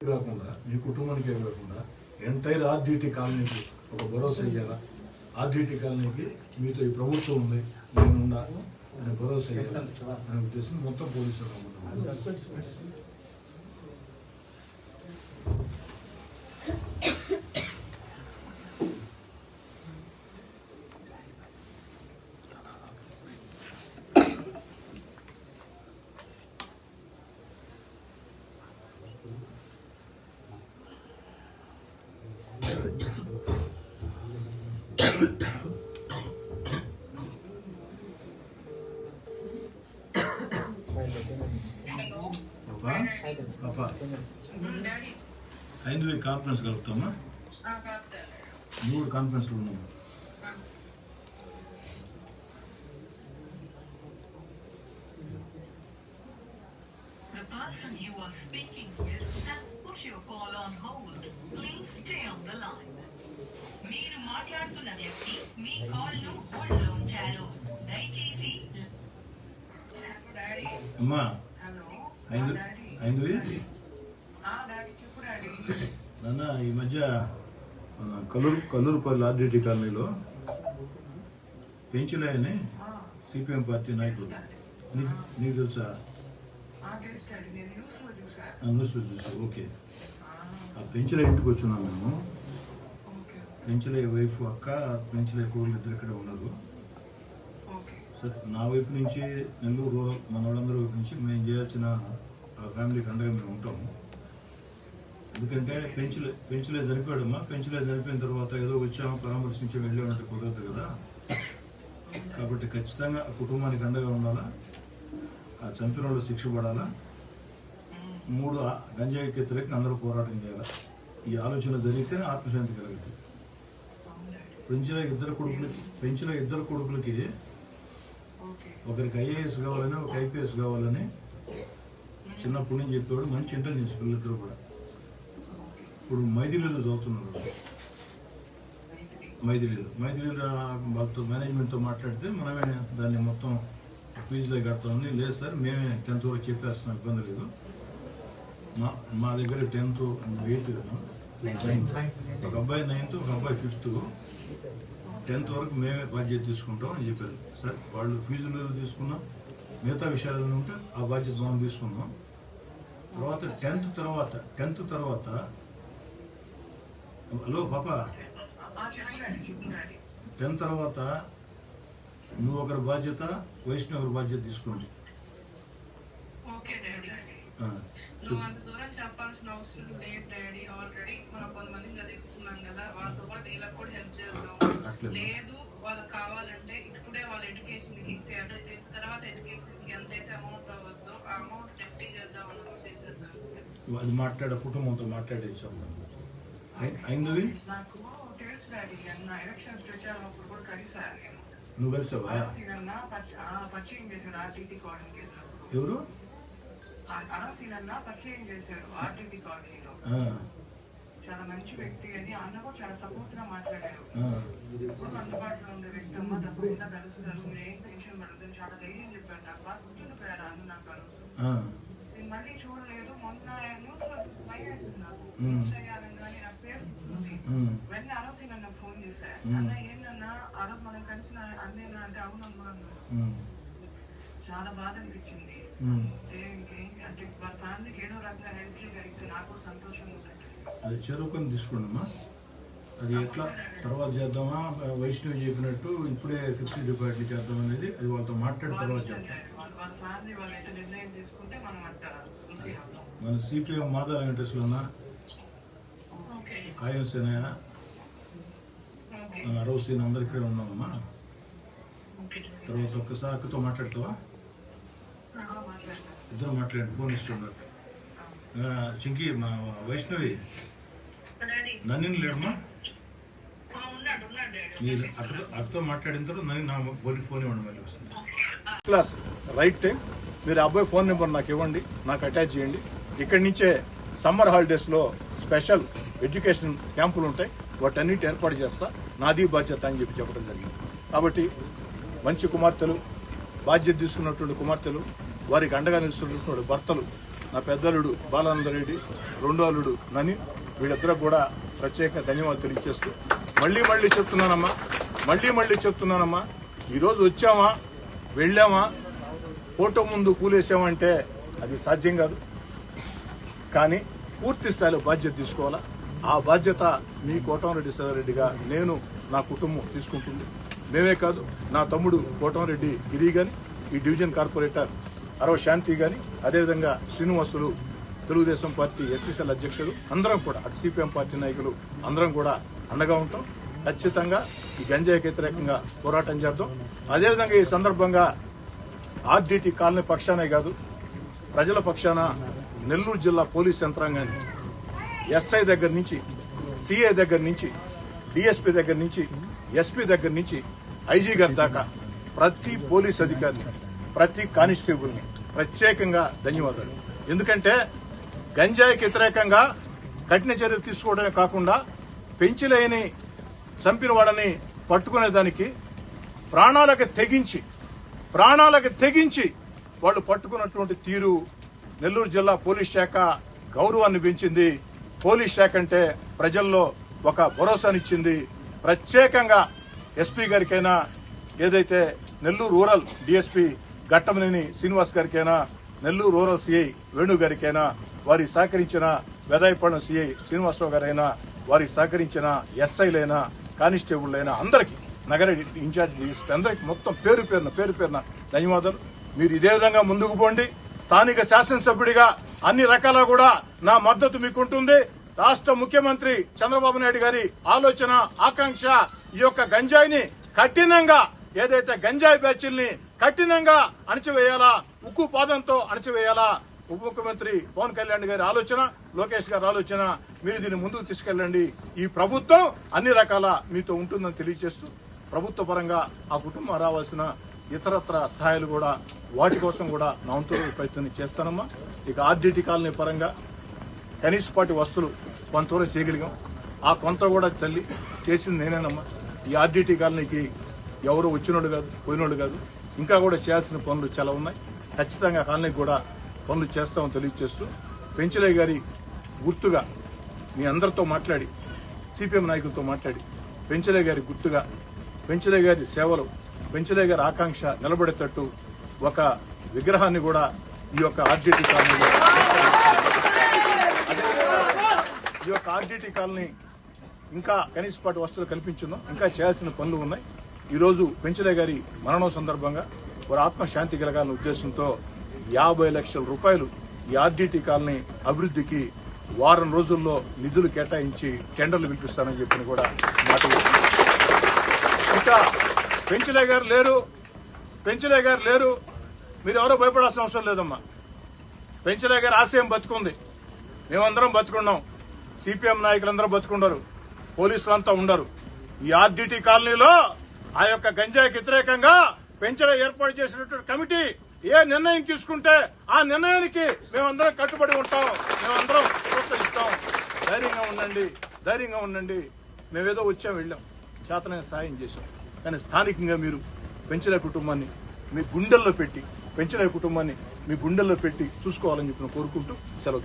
కాకుండా మీ కుటుంబానికి కాకుండా ఎంటైర్ ఆర్డిటి కాలనీకి ఒక భరోసా ఇవ్వాలా ఆర్డిటి కాలనీకి మీతో ఈ ప్రభుత్వం ఉంది నేనున్నా నేను భరోసా ఇవ్వాలి అనే ఉద్దేశం మొత్తం పోలీసులు ఐదు కాన్ఫరెన్స్ కలుపుతామా మూడు కాన్ఫరెన్స్లు ఉన్నాము The person you are speaking with అమ్మా. చెప్పు డాడీ. నాన్న ఈ మధ్య మన కల్లూరు కల్లూరుపల్లి ఆర్డిటి కాలనీలో పెంచులాయని సిపిఎం పార్టీ నాయకుడు. నీకు నీకు తెలుసా? ఆ తెలుసు డాడీ. నేను న్యూస్లో చూసా. ఓకే. ఆ. పెంచుల ఇంటికి వచ్చున్నాం మేము. పెంచులే వైఫ్ అక్క పెంచులే కూరలు ఇద్దరు ఇక్కడ ఉన్నారు? సరే నా వైపు నుంచి నెల్లూరు రూరల్ మన వాళ్ళందరి వైపు నుంచి మేము చేయాల్సిన ఫ్యామిలీకి అండగా మేము ఉంటాము. ఎందుకంటే పెంచులే పెంచులే చనిపోయాడమ్మా. పెంచులే చనిపోయిన తర్వాత ఏదో వచ్చాము పరామర్శించి వెళ్ళామంటే కుదరదు కదా. కాబట్టి ఖచ్చితంగా ఆ కుటుంబానికి అండగా ఉండాలా ఆ చంపిన వాళ్ళు శిక్ష పడాలా మూడు గంజాయి వ్యతిరేకంగా అందరూ పోరాటం చేయాలి. ఈ ఆలోచన జరిగితేనే ఆత్మశాంతి కలుగుతుంది. పెంచిన ఇద్దరు కొడుకులకి పెంచిన ఇద్దరు కొడుకులకి ఒకరికి ఐఏఎస్ కావాలని ఒక ఐపీఎస్ కావాలని చిన్నప్పటి నుంచి చెప్పేవాడు మంచి ఇంటెలిజెన్స్ పిల్లలిద్దరు కూడా. ఇప్పుడు మైథిలీలో చదువుతున్నారు మైథిలీలో. మైథిలీలో వాళ్ళతో మేనేజ్మెంట్తో మాట్లాడితే మనమే దాన్ని మొత్తం ఫీజులో కడతామని లేదు సార్ మేమే టెన్త్ వరకు చెప్పేస్తున్నాం ఇబ్బంది లేదు. మా మా దగ్గర టెన్త్ ఎయిత్ కదా? నైన్త్ ఒక అబ్బాయి నైన్త్ ఒక అబ్బాయి ఫిఫ్త్. టెన్త్ వరకు మేమే బాధ్యత తీసుకుంటాం అని చెప్పారు. సరే వాళ్ళు ఫీజులు తీసుకున్నాం మిగతా విషయాలు ఉంటే ఆ బాధ్యత మనం తీసుకుందాం. తర్వాత టెన్త్ తర్వాత టెన్త్ తర్వాత హలో పాప. టెన్త్ తర్వాత నువ్వు ఒకరి బాధ్యత వైష్ణవ్ ఒకరి బాధ్యత తీసుకోండి. చెప్పాల్సిన అవసరం లేదు డాడీ. ఆల్రెడీ మనం కొంతమంది చదివిస్తున్నాం కదా వాళ్ళతో పాటు వీళ్ళకి కూడా హెల్ప్ చేద్దాం. అట్లే. లేదు. వాళ్ళకి కావాలంటే ఇప్పుడే వాళ్ళ ఎడ్యుకేషన్కి తర్వాత ఎడ్యుకేషన్కి ఎంతైతే అమౌంట్ అవ్వద్దో ఆ అమౌంట్ సెఫ్టీ చేద్దాం చేసేద్దాం అది మాట్లాడే కుటుంబంతో అయి- అయింది? నాకు తెలుసు డాడీ అన్న ఎలక్షన్ ప్రచారం అప్పుడు కూడా కలిసాను నేను నువ్వు కలిసావా? పరిచయం చేశాడు ఆర్టీటీ ఎవరు? పరిచయం చేశాడు ఆర్టీటీ చాలా మంచి వ్యక్తి అని అన్న కూడా చాలా సపోర్ట్గా మాట్లాడారు. ఆ, ఎప్పుడు అందుబాటులో ఉండే వ్యక్తి అమ్మ తప్పకుండా కలుస్తారు. మీరు ఏం టెన్షన్ పడదు చాలా ధైర్యం చెప్పారు. నాకు బాగా గుర్తుండిపోయారు అన్న నాకు ఆ ఆ, నేను మళ్ళీ చూడలేదు. మొన్న న్యూస్లో చూసి భయం వేసింది నాకు చేయాలని నాకు పేరు వెంటనే ఆలోచన నన్ను ఫోన్ చేశా. మ్మ్. అన్న ఏంటన్నా ఆ రోజు మనం కలిసిన అన్నేనా అంటే అవునమ్మా చాలా బాధ అనిపించింది. అంటే వాళ్ళ ఫ్యామిలీకి ఏదో రకంగా హెల్ప్ చేయగలిగితే నాకు సంతోషంగా ఉన్నట్టు అది చెరువుకొని తీసుకోండమ్మా. అది ఎట్లా? తర్వాత చేద్దామా? వైష్ణవి చెప్పినట్టు ఇప్పుడే ఫిక్స్డ్ డిపాజిట్ చేద్దాం అనేది అది వాళ్ళతో మాట్లాడిన తర్వాత చేద్దాం మనం సిపిఎం మాదా వెంకటేశ్వర సేనయ్య? ఓకే. మన అరవ సీన్ అందరు ఇక్కడే ఉన్నామమ్మా తర్వాత ఒక్కసారి అక్కతో మాట్లాడతావా? ఇద్దరు మాట్లాడండి ఫోన్ ఇస్తున్నారు. చింకి మా వైష్ణవి. నన్ను లేడమ్మా? మీరు అక్కతో అక్కతో మాట్లాడిన తర్వాత నన్ను నా ఫోన్ ఫోన్ ఇవ్వండి మళ్ళీ వస్తుంది. Class right time. మీరు అబ్బాయి ఫోన్ నెంబర్ నాకు ఇవ్వండి నాకు అటాచ్ చేయండి. ఇక్కడి నుంచే సమ్మర్ హాలిడేస్లో స్పెషల్ ఎడ్యుకేషన్ క్యాంపులు ఉంటాయి. వాటన్నిటి ఏర్పాటు చేస్తా. నాది బాధ్యత అని చెప్పి చెప్పడం జరిగింది. కాబట్టి మంచి కుమార్తెలు బాధ్యత తీసుకున్నటువంటి కుమార్తెలు వారికి అండగా నిలుస్తున్నటువంటి భర్తలు నా పెద్దలుడు బాలానందరెడ్డి రెండో అల్లుడు నని వీళ్ళిద్దరూ కూడా ప్రత్యేక ధన్యవాదాలు తెలియజేస్తూ మళ్ళీ మళ్ళీ చెప్తున్నానమ్మా మళ్ళీ మళ్ళీ చెప్తున్నానమ్మా. ఈరోజు వచ్చామా వెళ్ళామా ఫోటో ముందు కూలేసామంటే అది సాధ్యం కాదు. కానీ పూర్తి స్థాయిలో బాధ్యత తీసుకోవాలా? ఆ బాధ్యత మీ కోటంరెడ్డి సదారెడ్డిగా నేను నా కుటుంబం తీసుకుంటుంది. మేమే కాదు నా తమ్ముడు కోటంరెడ్డి గిరి గాని ఈ డివిజన్ కార్పొరేటర్ అరవ శాంతి గాని అదేవిధంగా శ్రీనివాసులు తెలుగుదేశం పార్టీ ఎస్సీసీఎల్ అధ్యక్షుడు అందరం కూడా అటు సిపిఎం పార్టీ నాయకులు అందరం కూడా అండగా ఉంటాం. ఖచ్చితంగా ఈ గంజాయికి వ్యతిరేకంగా పోరాటం చేద్దాం. అదేవిధంగా ఈ సందర్భంగా ఆర్డీటీ కాలనీ పక్షానే కాదు ప్రజల పక్షాన నెల్లూరు జిల్లా పోలీస్ యంత్రాంగాన్ని ఎస్ఐ దగ్గర నుంచి సిఐ దగ్గర నుంచి డిఎస్పీ దగ్గర నుంచి ఎస్పీ దగ్గర నుంచి ఐజీ గారి దాకా ప్రతి పోలీస్ అధికారిని ప్రతి కానిస్టేబుల్ని ప్రత్యేకంగా ధన్యవాదాలు. ఎందుకంటే గంజాయికి వ్యతిరేకంగా కఠిన చర్యలు తీసుకోవడమే కాకుండా పెంచిలేని చంపిన వాళ్ళని పట్టుకునేదానికి ప్రాణాలకు తెగించి ప్రాణాలకు తెగించి వాళ్ళు పట్టుకున్నటువంటి తీరు నెల్లూరు జిల్లా పోలీస్ శాఖ గౌరవాన్ని పెంచింది. పోలీస్ శాఖ అంటే ప్రజల్లో ఒక భరోసానిచ్చింది. ప్రత్యేకంగా ఎస్పీ గారికైనా ఏదైతే నెల్లూరు రూరల్ డిఎస్పీ ఘట్టమనేని శ్రీనివాస్ గారికైనా నెల్లూరు రూరల్ సిఐ వేణు గారికైనా వారి సహకరించిన వెదాయపాలెం సిఐ శ్రీనివాసరావు గారైనా వారి సహకరించిన ఎస్ఐలైనా కానిస్టేబుల్లైనా అందరికీ నగర ఇన్ఛార్జ్ డిఎస్పీ అందరికి మొత్తం పేరు పేరున పేరు పేరున ధన్యవాదాలు. మీరు ఇదే విధంగా ముందుకు పోండి. స్థానిక శాసనసభ్యుడిగా అన్ని రకాల కూడా నా మద్దతు మీకు ఉంటుంది రాష్ట్ర ముఖ్యమంత్రి చంద్రబాబు నాయుడు గారి ఆలోచన ఆకాంక్ష ఈ యొక్క గంజాయిని కఠినంగా ఏదైతే గంజాయి బ్యాచ్ల్ని కఠినంగా అణచివేయాలా? ఉక్కు పాదంతో అణచివేయాలా? ఉప ముఖ్యమంత్రి పవన్ కళ్యాణ్ గారి ఆలోచన లోకేష్ గారి ఆలోచన మీరు దీన్ని ముందుకు తీసుకెళ్ళండి. ఈ ప్రభుత్వం అన్ని రకాల మీతో ఉంటుందని తెలియజేస్తూ ప్రభుత్వ పరంగా ఆ కుటుంబం రావాల్సిన ఇతరత్ర సహాయాలు కూడా వాటి కోసం కూడా నా వంతు ప్రయత్నం చేస్తానమ్మా. ఇక ఆర్డిటి కాలనీ పరంగా కనీసపాటి వస్తువులు కొంతవరకు చేయగలిగాం. ఆ కొంత కూడా తల్లి చేసింది నేనేనమ్మా. ఈ ఆర్డిటి కాలనీకి ఎవరు వచ్చినోడు కాదు పోయినోడు కాదు. ఇంకా కూడా చేయాల్సిన పనులు చాలా ఉన్నాయి. ఖచ్చితంగా కాలనీకి కూడా పనులు చేస్తామని తెలియజేస్తూ పెంచలయ్య గారి గుర్తుగా మీ అందరితో మాట్లాడి సిపిఎం నాయకులతో మాట్లాడి పెంచలయ్య గారి గుర్తుగా పెంచలయ్య గారి సేవలు పెంచలయ్య గారి ఆకాంక్ష నిలబడేటట్టు ఒక విగ్రహాన్ని కూడా ఈ యొక్క ఆర్డిటి కాలనీలో ఈ యొక్క ఆర్డిటి కాలనీ ఇంకా కనీసపాటి వస్తువులు కల్పించున్నాం ఇంకా చేయాల్సిన పనులు ఉన్నాయి. ఈరోజు రోజు పెంచలే గారి మరణం సందర్భంగా వారి ఆత్మశాంతి కలగాలనే ఉద్దేశంతో యాభై లక్షల రూపాయలు ఈ ఆర్డిటి కాలనీ అభివృద్ధికి వారం రోజుల్లో నిధులు కేటాయించి టెండర్లు పిలిపిస్తానని చెప్పిన కూడా మాట ఇంకా పెంచలే గారు లేరు పెంచలే గారు లేరు. మీరు ఎవరో భయపడాల్సిన అవసరం లేదమ్మా. పెంచలే గారు ఆశయం బతుకుంది. మేమందరం బతుకున్నాం. సిపిఎం నాయకులందరూ బతుకుండరు. పోలీసులంతా ఉండరు. ఈ ఆర్డిటి కాలనీలో ఆ యొక్క గంజాయికి వ్యతిరేకంగా పెంచల ఏర్పాటు చేసినటువంటి కమిటీ ఏ నిర్ణయం తీసుకుంటే ఆ నిర్ణయానికి మేమందరం కట్టుబడి ఉంటాం. మేమందరం ప్రోత్సహిస్తాం. ధైర్యంగా ఉండండి. ధైర్యంగా ఉండండి. మేమేదో వచ్చాం వెళ్ళాం. చేతనే సాయం చేశాం. కానీ స్థానికంగా మీరు పెంచిన కుటుంబాన్ని మీ గుండెల్లో పెట్టి పెంచలే కుటుంబాన్ని మీ గుండెల్లో పెట్టి చూసుకోవాలని చెప్పిన కోరుకుంటూ సెలవు